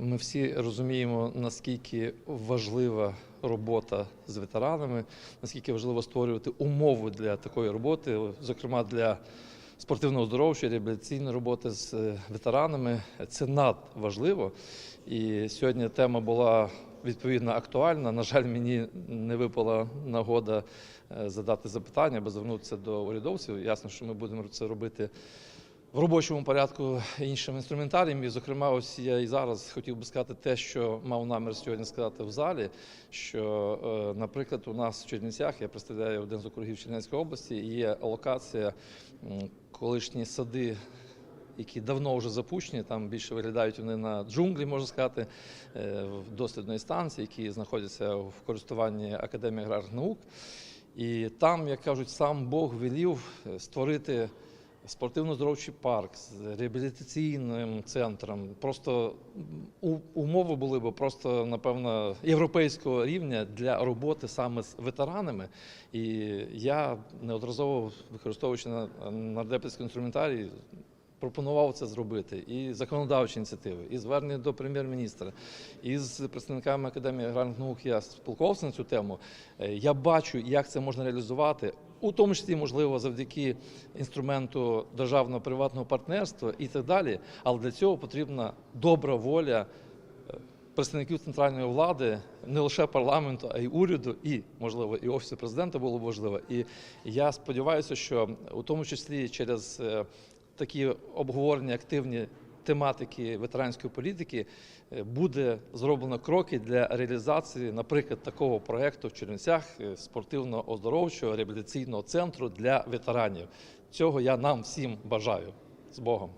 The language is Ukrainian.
Ми всі розуміємо, наскільки важлива робота з ветеранами, наскільки важливо створювати умови для такої роботи, зокрема для спортивного оздоровчої реабілітаційної роботи з е, ветеранами. Це надважливо. І сьогодні тема була відповідно актуальна. На жаль, мені не випала нагода е, задати запитання або звернутися до урядовців. Ясно, що ми будемо це робити в робочому порядку іншим інструментарієм. І, зокрема, ось я і зараз хотів би сказати те, що мав намір сьогодні сказати в залі. Що, е, наприклад, у нас в Чернівцях, я представляю один з округів Чернівецької області, є локація колишні сади. Які давно вже запущені, там більше виглядають вони на джунглі, можна сказати, е, в дослідної станції, які знаходяться в користуванні Академії аграрних наук. І там, як кажуть, сам Бог велів е, створити спортивно-здоровчий парк з реабілітаційним центром. Просто умови були б просто, напевно, європейського рівня для роботи саме з ветеранами. І я неодноразово використовуючи на нардепівський інструментарій, пропонував це зробити і законодавчі ініціативи, і звернення до прем'єр-міністра, і з представниками академії аграрних наук я спілкувався на цю тему. Е, Я бачу, як це можна реалізувати. У тому числі, можливо, завдяки інструменту державного приватного партнерства і так далі. Але для цього потрібна добра воля е, представників центральної влади, не лише парламенту, а й уряду, і можливо і офісу президента було б важливо. І я сподіваюся, що у тому числі через е, такі обговорення активні тематики ветеранської політики е, буде зроблено кроки для реалізації, наприклад, такого проекту в Чернівцях е, спортивно оздоровчого реабілітаційного центру для ветеранів. Цього я нам всім бажаю з Богом.